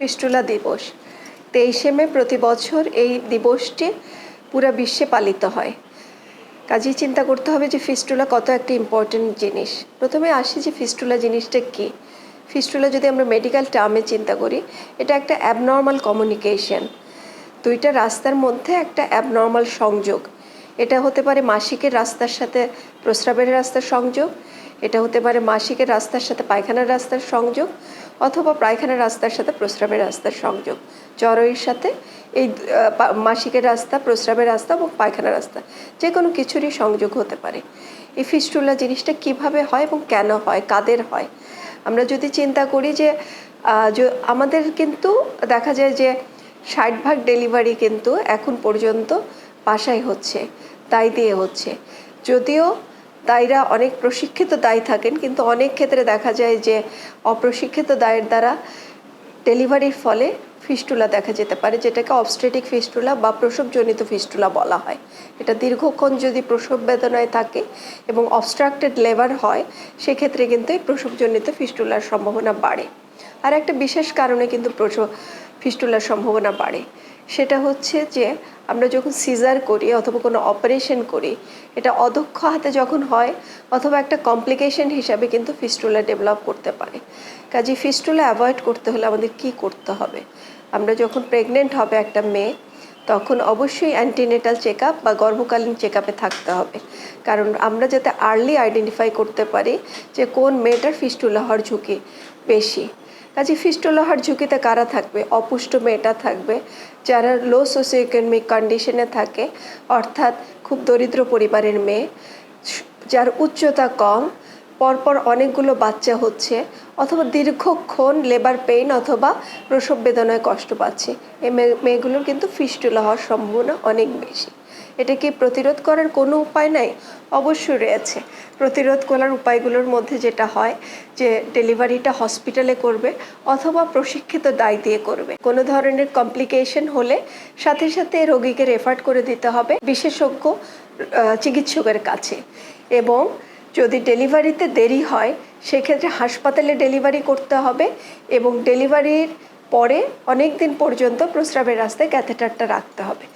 Fistula দিবস। তেইশে মে প্রতি বছর এই দিবসটি পুরো বিশ্বে পালিত হয়। কাজেই চিন্তা করতে হবে যে ফিস্টুলা কত একটা ইম্পর্টেন্ট জিনিস। প্রথমে আসি যে ফিস্টুলা জিনিসটা কী? ফিস্টুলা যদি আমরা মেডিকেল টার্মে চিন্তা করি, এটা একটা অ্যাবনর্মাল কমিউনিকেশন দুইটা রাস্তার মধ্যে একটা অ্যাবনর্মাল সংযোগ। এটা হতে পারে মাসিকের রাস্তার সাথে প্রস্রাবের রাস্তার সংযোগ, এটা হতে পারে মাসিকের রাস্তার সাথে পায়খানার রাস্তার সংযোগ অথবা পায়খানার রাস্তার সাথে প্রস্রাবের রাস্তার সংযোগ। জরয়ের সাথে এই মাসিকের রাস্তা, প্রস্রাবের রাস্তা এবং পায়খানার রাস্তা। যে কোনো কিছুরই সংযোগ হতে পারে। এই ফিস্টুলা জিনিসটা কীভাবে হয় এবং কেন হয়, কাদের হয়? আমরা যদি চিন্তা করি যে আমাদের কিন্তু দেখা যায় যে ষাট ভাগ ডেলিভারি কিন্তু এখন পর্যন্ত বাসায় হচ্ছে, তাই দিয়ে হচ্ছে। যদিও দায়রা অনেক প্রশিক্ষিত দায়ী থাকেন, কিন্তু অনেক ক্ষেত্রে দেখা যায় যে অপ্রশিক্ষিত দায়ের দ্বারা ডেলিভারির ফলে ফিস্টুলা দেখা যেতে পারে, যেটাকে অবস্ট্রেটিক ফিস্টুলা বা প্রসবজনিত ফিস্টুলা বলা হয়। এটা দীর্ঘক্ষণ যদি প্রসব বেদনায় থাকে এবং অবস্ট্রাক্টেড লেবার হয়, সেক্ষেত্রে কিন্তু এই প্রসবজনিত ফিস্টুলার সম্ভাবনা বাড়ে। আর একটা বিশেষ কারণে কিন্তু প্রসব ফিস্টুলার সম্ভাবনা বাড়ে। সেটা হচ্ছে যে আমরা যখন সিজার করি অথবা কোনো অপারেশন করি, এটা অদক্ষ হাতে যখন হয় অথবা একটা কমপ্লিকেশন হিসাবে কিন্তু ফিস্টুলা ডেভেলপ করতে পারে। কাজে ফিস্টুলা অ্যাভয়েড করতে হলে আমাদের কি করতে হবে? আমরা যখন প্রেগনেন্ট হবে একটা মেয়ে, তখন অবশ্যই অ্যান্টিনেটাল চেক আপ বা গর্ভকালীন চেক আপে থাকতে হবে। কারণ আমরা যাতে আর্লি আইডেন্টিফাই করতে পারি যে কোন মেয়েটার ফিস্টুলা হওয়ার ঝুঁকি বেশি। কাজে ফিস্ট হওয়ার ঝুঁকিতে কারা থাকবে? অপুষ্ট মেয়েটা থাকবে, যারা লো সোসিও ইকোনমিক কন্ডিশনে থাকে, অর্থাৎ খুব দরিদ্র পরিবারের মেয়ে, যার উচ্চতা কম পরপর অনেকগুলো বাচ্চা হচ্ছে অথবা দীর্ঘক্ষণ লেবার পেইন অথবা প্রসব বেদনায় কষ্ট পাচ্ছে। এই মেয়ে- মেয়েগুলোর কিন্তু ফিস্টুলা হওয়ার সম্ভাবনা অনেক বেশি। এটা কি প্রতিরোধ করার কোনো উপায় নাই? অবশ্যই রয়েছে। প্রতিরোধ করার উপায়গুলোর মধ্যে যেটা হয় যে ডেলিভারিটা হসপিটালে করবে অথবা প্রশিক্ষিত দায় দিয়ে করবে। কোনো ধরনের কমপ্লিকেশন হলে সাথে সাথে রোগীকে রেফার করে দিতে হবে বিশেষজ্ঞ চিকিৎসকের কাছে। এবং যদি ডেলিভারিতে দেরি হয়, সেক্ষেত্রে হাসপাতালে ডেলিভারি করতে হবে এবং ডেলিভারির পরে অনেক দিন পর্যন্ত প্রস্রাবের রাস্তায় ক্যাথেটারটা রাখতে হবে।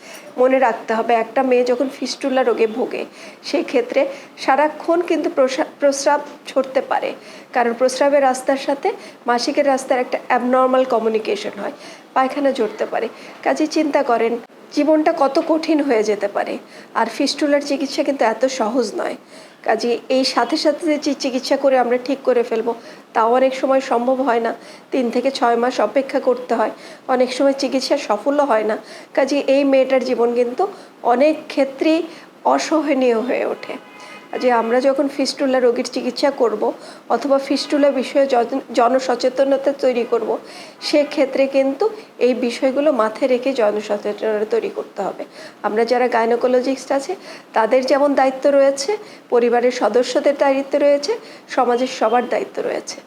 মনে রাখতে হবে, একটা মেয়ে যখন ফিস্টুলা রোগে ভোগে সেই ক্ষেত্রে সারাক্ষণ কিন্তু প্রসা- প্রস্রাব ছড়তে পারে। কারণ প্রস্রাবের রাস্তার সাথে মাসিকের রাস্তার একটা অ্যাবনর্মাল কমিউনিকেশন হয়, পায়খানা জড়তে পারে। কাজে চিন্তা করেন জীবনটা কত কঠিন হয়ে যেতে পারে। আর ফিস্টুলার চিকিৎসা কিন্তু এত সহজ নয়। কাজে এই সাথে সাথে যে চিকিৎসা করে আমরা ঠিক করে ফেলব, তাও অনেক সময় সম্ভব হয় না। তিন থেকে ছয় মাস অপেক্ষা করতে হয়। অনেক সময় চিকিৎসা সফলও হয় না। কাজে এই মেয়েটার জীবন কিন্তু অনেক ক্ষেত্রেই অসহনীয় হয়ে ওঠে। যে আমরা যখন ফিস্টুলা রোগীর চিকিৎসা করব অথবা ফিস্টুলা বিষয়ে জনসচেতনতা তৈরি করব, সেক্ষেত্রে কিন্তু এই বিষয়গুলো মাথায় রেখে জনসচেতনতা তৈরি করতে হবে। আমরা যারা গাইনোকোলজিস্ট আছে, তাদের যেমন দায়িত্ব রয়েছে, পরিবারের সদস্যদের দায়িত্ব রয়েছে, সমাজের সবার দায়িত্ব রয়েছে।